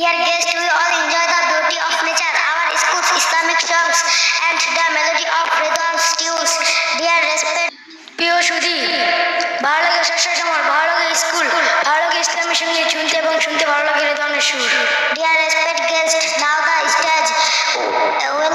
Dear guests, we all enjoy the beauty of nature, our school's Islamic songs, and the melody of rhythms, tunes. Dear respect, প্রিয় সুধি ভালো লাগে ষষ্ঠ সমর ভালো লাগে স্কুল ভালো লাগে ইসলামের সংগীত শুনতে এবং শুনতে ভালো লাগে রেদনের সুর dear respect guest now the stage well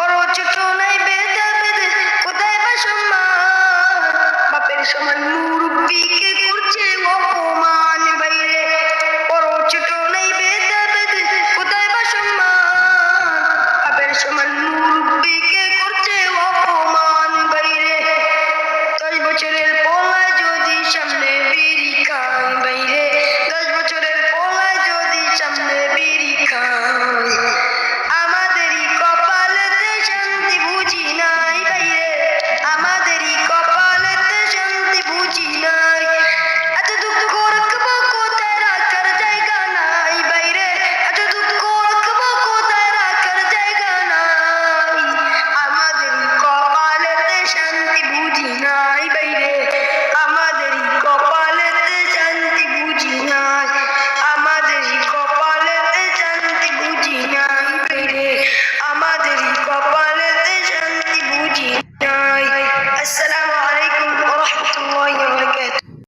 और उचित